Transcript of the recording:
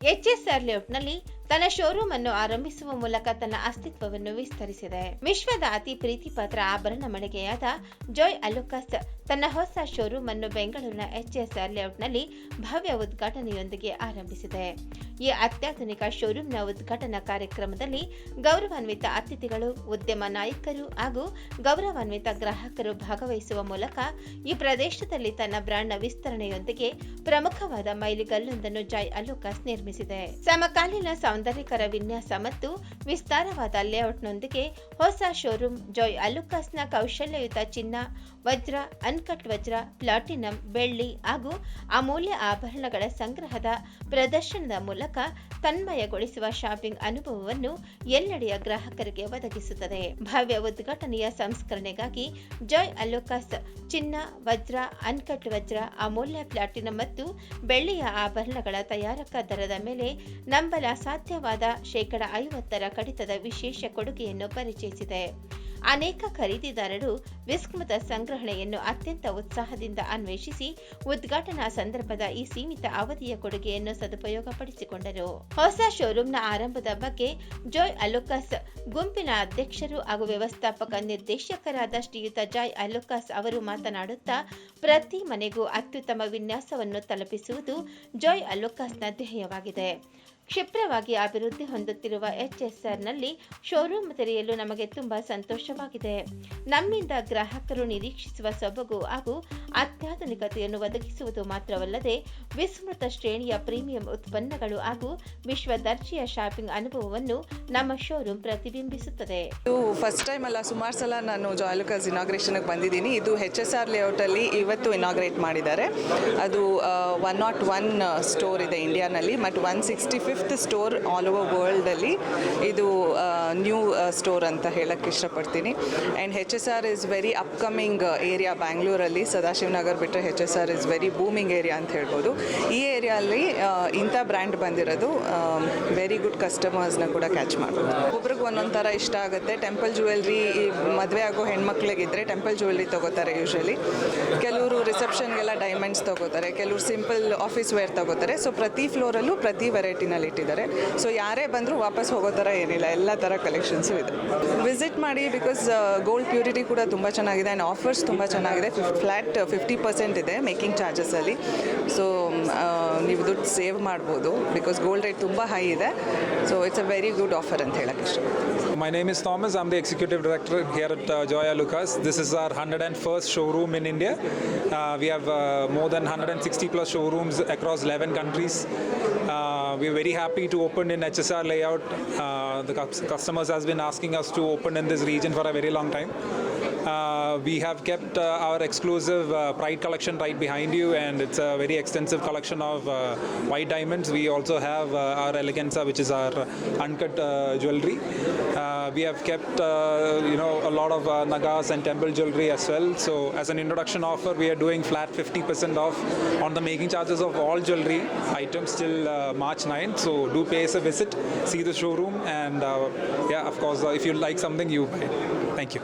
HSR ಲೇಔಟ್ನಲ್ಲಿ ತನ್ನ showroom ಅನ್ನು ಆರಂಭಿಸುವ ಮೂಲಕ ತನ್ನ ಅಸ್ತಿತ್ವವನ್ನು ವಿಸ್ತರಿಸಿದೆ. ವಿಶ್ವದ ಅತಿ ಪ್ರೀತಿಪಾತ್ರ ಆಭರಣ ಮಳಿಗೆಯಾದ ಜೋಯ್ ಅಲುಕಾಸ್ ತನ್ನ ಹೊಸ ಶೋರೂಮ್ ಅನ್ನು ಬೆಂಗಳೂರಿನ ಎಚ್ಎಸ್ಆರ್ ಲೇಔಟ್ನಲ್ಲಿ ಭವ್ಯ ಉದ್ಘಾಟನೆಯೊಂದಿಗೆ ಆರಂಭಿಸಿದೆ. ಈ ಅತ್ಯಾಧುನಿಕ ಶೋರೂಮ್ನ ಉದ್ಘಾಟನಾ ಕಾರ್ಯಕ್ರಮದಲ್ಲಿ ಗೌರವಾನ್ವಿತ ಅತಿಥಿಗಳು, ಉದ್ಯಮ ನಾಯಕರು ಹಾಗೂ ಗೌರವಾನ್ವಿತ ಗ್ರಾಹಕರು ಭಾಗವಹಿಸುವ ಮೂಲಕ ಈ ಪ್ರದೇಶದಲ್ಲಿ ತನ್ನ ಬ್ರಾಂಡ್ನ ವಿಸ್ತರಣೆಯೊಂದಿಗೆ ಪ್ರಮುಖವಾದ ಮೈಲಿಗಲ್ಲೊಂದನ್ನು ಜಾಯ್ ಅಲೋಕಾಸ್ ನಿರ್ಮಿಸಿದೆ. ಸಮಕಾಲೀನ ಸೌಂದರ್ಯಕರ ವಿನ್ಯಾಸ ಮತ್ತು ವಿಸ್ತಾರವಾದ ಲೇಔಟ್ನೊಂದಿಗೆ ಹೊಸ ಶೋರೂಮ್ ಜಾಯ್ ಅಲೋಕಾಸ್ನ ಕೌಶಲ್ಯಯುತ ಚಿನ್ನ, ವಜ್ರ ಅನ್ಕಟ್ ವಜ್ರ, ಪ್ಲಾಟಿನಂ, ಬೆಳ್ಳಿ ಹಾಗೂ ಅಮೂಲ್ಯ ಆಭರಣಗಳ ಸಂಗ್ರಹದ ಪ್ರದರ್ಶನದ ಮೂಲಕ ತನ್ಮಯಗೊಳಿಸುವ ಶಾಪಿಂಗ್ ಅನುಭವವನ್ನು ಎಲ್ಲೆಡೆಯ ಗ್ರಾಹಕರಿಗೆ ಒದಗಿಸುತ್ತದೆ. ಭವ್ಯ ಉದ್ಘಾಟನೆಯ ಸಂಸ್ಕರಣೆಗಾಗಿ ಜಾಯ್ ಅಲೋಕಾಸ್, ಚಿನ್ನ, ವಜ್ರ, ಅನ್ಕಟ್ ವಜ್ರ, ಅಮೂಲ್ಯ, ಪ್ಲಾಟಿನಂ ಮತ್ತು ಬೆಳ್ಳಿಯ ಆಭರಣಗಳ ತಯಾರಕ ದರದ ಮೇಲೆ ನಂಬಲ ಸಾಧ್ಯವಾದ ಶೇಕಡ ಐವತ್ತರ ಕಡಿತದ ವಿಶೇಷ ಕೊಡುಗೆಯನ್ನು ಪರಿಚಯಿಸಿದೆ. ಅನೇಕ ಖರೀದಿದಾರರು ವಿಸ್ಮೃತ ಸಂಗ್ರಹಣೆಯನ್ನು ಅತ್ಯಂತ ಉತ್ಸಾಹದಿಂದ ಅನ್ವೇಷಿಸಿ ಉದ್ಘಾಟನಾ ಸಂದರ್ಭದ ಈ ಸೀಮಿತ ಅವಧಿಯ ಕೊಡುಗೆಯನ್ನು ಸದುಪಯೋಗಪಡಿಸಿಕೊಂಡರು. ಹೊಸ ಶೋರೂಮ್ನ ಆರಂಭದ ಬಗ್ಗೆ ಜೋಯ್ ಅಲೋಕಾಸ್, ಗುಂಪಿನ ಅಧ್ಯಕ್ಷರು ಹಾಗೂ ವ್ಯವಸ್ಥಾಪಕ ನಿರ್ದೇಶಕರಾದ ಶ್ರೀಯುತ ಜಾಯ್ ಅಲೋಕಾಸ್ ಅವರು ಮಾತನಾಡುತ್ತಾ, ಪ್ರತಿ ಮನೆಗೂ ಅತ್ಯುತ್ತಮ ವಿನ್ಯಾಸವನ್ನು ತಲುಪಿಸುವುದು ಜಾಯ್ ಅಲೋಕಾಸ್ನ ಧ್ಯೇಯವಾಗಿದೆ. ಕ್ಷಿಪ್ರವಾಗಿ ಅಭಿವೃದ್ಧಿ ಹೊಂದುತ್ತಿರುವ ಎಚ್ಎಸ್ಆರ್ನಲ್ಲಿ ಶೋರೂಮ್ ತೆರೆಯಲು ನಮಗೆ ತುಂಬಾ ಸಂತೋಷವಾಗಿದೆ. ನಮ್ಮಿಂದ ಗ್ರಾಹಕರು ನಿರೀಕ್ಷಿಸುವ ಸೊಬಗು ಹಾಗೂ ಅತ್ಯಾಧುನಿಕತೆಯನ್ನು ಒದಗಿಸುವುದು ಮಾತ್ರವಲ್ಲದೆ ವಿಸ್ತೃತ ಶ್ರೇಣಿಯ ಪ್ರೀಮಿಯಂ ಉತ್ಪನ್ನಗಳು ಹಾಗೂ ವಿಶ್ವ ದರ್ಜೆಯ ಶಾಪಿಂಗ್ ಅನುಭವವನ್ನು ನಮ್ಮ ಶೋರೂಮ್ ಪ್ರತಿಬಿಂಬಿಸುತ್ತದೆ. ಇದು ಫಸ್ಟ್ ಟೈಮ್ ಅಲ್ಲ, ಸುಮಾರು ಸಲ ನಾನು ಜಾಯ್ಲುಕಾಸ್ ಇನಾಗ್ರೇಷನ್ಗೆ ಬಂದಿದ್ದೀನಿ. ಇದು ಹೆಚ್ ಎಸ್ ಆರ್ ಲೇಔಟಲ್ಲಿ ಇವತ್ತು ಇನಾಗ್ರೇಟ್ ಮಾಡಿದ್ದಾರೆ. ಅದು ಒನ್ ನಾಟ್ ಒನ್ ಸ್ಟೋರ್ ಇದೆ ಇಂಡಿಯಾನಲ್ಲಿ ಮತ್ತು one sixty fifth store all over ವರ್ಲ್ಡಲ್ಲಿ ಇದು ನ್ಯೂ ಸ್ಟೋರ್ ಅಂತ ಹೇಳಕ್ಕೆ ಇಷ್ಟಪಡ್ತೀನಿ. And H S R is very upcoming area ಬ್ಯಾಂಗ್ಳೂರಲ್ಲಿ ಸದಾಶಿವನಗರ್ ಬಿಟ್ಟರೆ H S R is very booming area ಅಂತ ಹೇಳ್ಬೋದು. ಈ ಏರಿಯಲ್ಲಿ ಇಂಥ ಬ್ರ್ಯಾಂಡ್ ಬಂದಿರೋದು ವೆರಿ ಗುಡ್ ಕಸ್ಟಮರ್ಸ್ನ ಕೂಡ ಕ್ಯಾಚ್ ಮಾಡ್ಬೋದು. ಒಬ್ರಿಗೆ ಒಂದೊಂದು ಥರ ಇಷ್ಟ ಆಗುತ್ತೆ. ಟೆಂಪಲ್ ಜ್ಯುವೆಲ್ರಿ ಮದುವೆ ಆಗೋ ಹೆಣ್ಮಕ್ಳಿಗಿದ್ರೆ ಟೆಂಪಲ್ ಜ್ಯುವೆಲ್ರಿ ತೊಗೋತಾರೆ ಯೂಶ್ವಲಿ ಕೆಲವರು ರಿಸೆಪ್ಷನ್ಗೆಲ್ಲ ಡೈಮಂಡ್ಸ್ ತೊಗೋತಾರೆ, ಕೆಲವರು ಸಿಂಪಲ್ ಆಫೀಸ್ ವೇರ್ ತೊಗೋತಾರೆ. ಸೊ ಪ್ರತಿ ಫ್ಲೋರಲ್ಲೂ ಪ್ರತಿ ವೆರೈಟಿನಲ್ಲಿ ಇಟ್ಟಿದ್ದಾರೆ. ಸೊ ಯಾರೇ ಬಂದರೂ ವಾಪಸ್ ಹೋಗೋ ಥರ ಏನಿಲ್ಲ. ಎಲ್ಲ ಥರ ಕಲೆಕ್ಷನ್ಸು ಇದೆ. ವಿಸಿಟ್ ಮಾಡಿ ಬಿಕಾಸ್ ಗೋಲ್ಡ್ ಪ್ಯೂರಿಟಿ ಕೂಡ ತುಂಬ ಚೆನ್ನಾಗಿದೆ ಆ್ಯಂಡ್ ಆಫರ್ಸ್ ತುಂಬ ಚೆನ್ನಾಗಿದೆ. ಫ್ಲ್ಯಾಟ್ ಫಿಫ್ಟಿ ಪರ್ಸೆಂಟ್ ಇದೆ ಮೇಕಿಂಗ್ ಚಾರ್ಜಸಲ್ಲಿ ಸೊ ನೀವು ದುಡ್ಡು ಸೇವ್ ಮಾಡ್ಬೋದು ಬಿಕಾಸ್ ಗೋಲ್ಡ್ ರೇಟ್ ತುಂಬ ಹೈ ಇದೆ. So it's a very good offer ಅಂತ ಹೇಳಕ್ಕೆ ಇಷ್ಟ My name is Thomas. I'm the executive director here at uh, Joya Lucas. This is our 101st showroom in India. Uh, we have uh, more than 160 plus showrooms across 11 countries. Uh, we're very happy to open in HSR layout. Uh, the cus- customers has been asking us to open in this region for a very long time. Uh, we have kept uh, our exclusive uh, Pride collection right behind you, and it's a very extensive collection of white diamonds. We also have our Eleganza, which is our uncut jewelry. We have kept, you know, a lot of nagas and temple jewelry as well. So, as an introduction offer, we are doing flat 50% off on the making charges of all jewelry items till uh, March 9th. So, do pay us a visit, see the showroom, and uh, yeah, of course, uh, if you like something, you buy. Thank you.